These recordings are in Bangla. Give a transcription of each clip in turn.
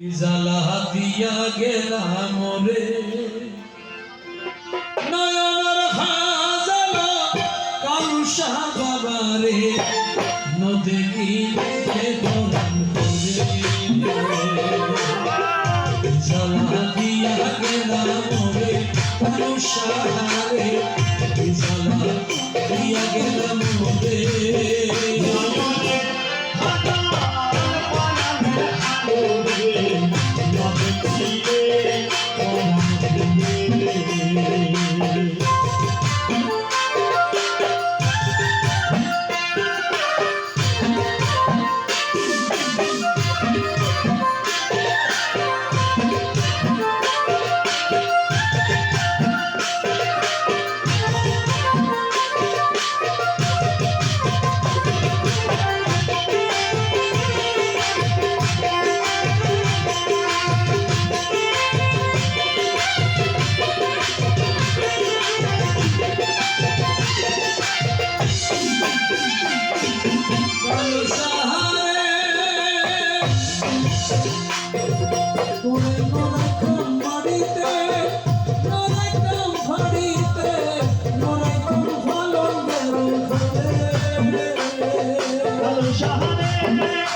জালা দিয়া গেলাম রে। নয়নের হাজালা কালুষা বাবা রে নদী গিলে বরণ করে দিয়া গেলাম রে কালুষা রে দিয়া গেলাম সহরে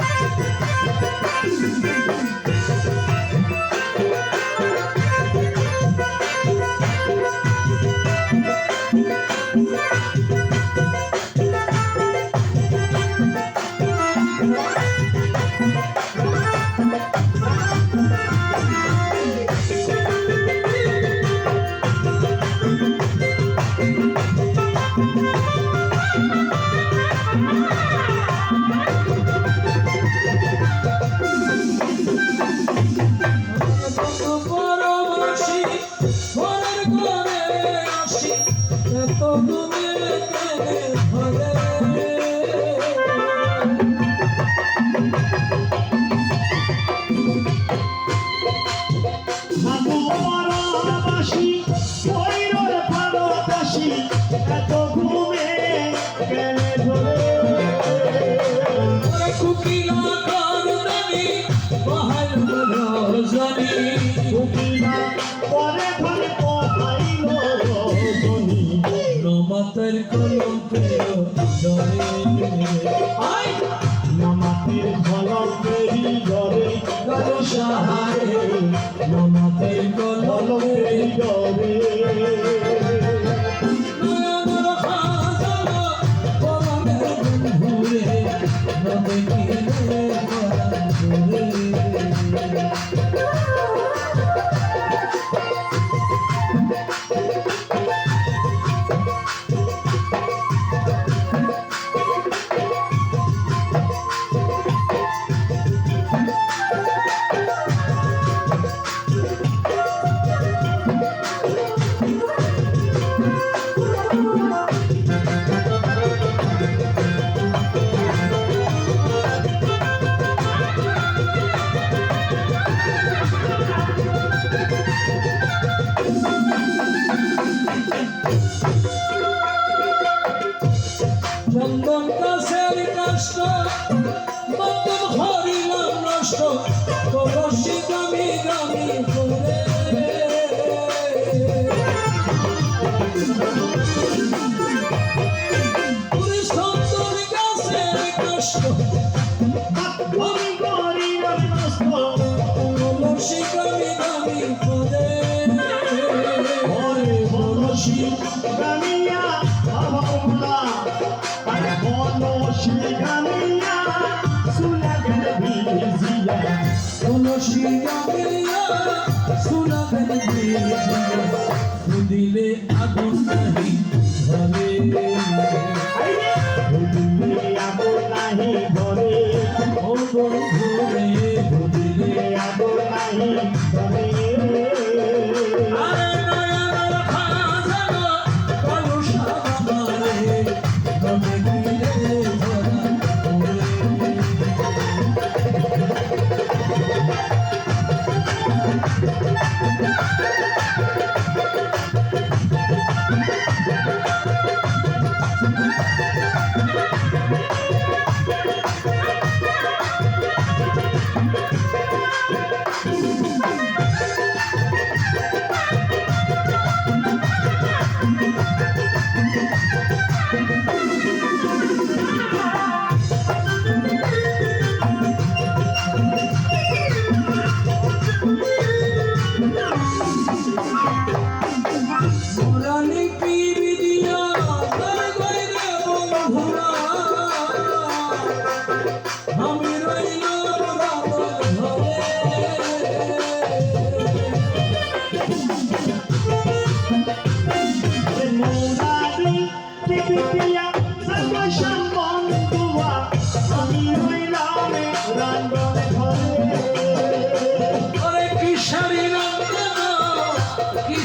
Música নমাতের কলম প্রিয় জরে আই নামাতের পেরি গরে সাহারে নমাতের কলম পেরি গরে কাষ্ট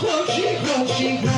খুশি খুশি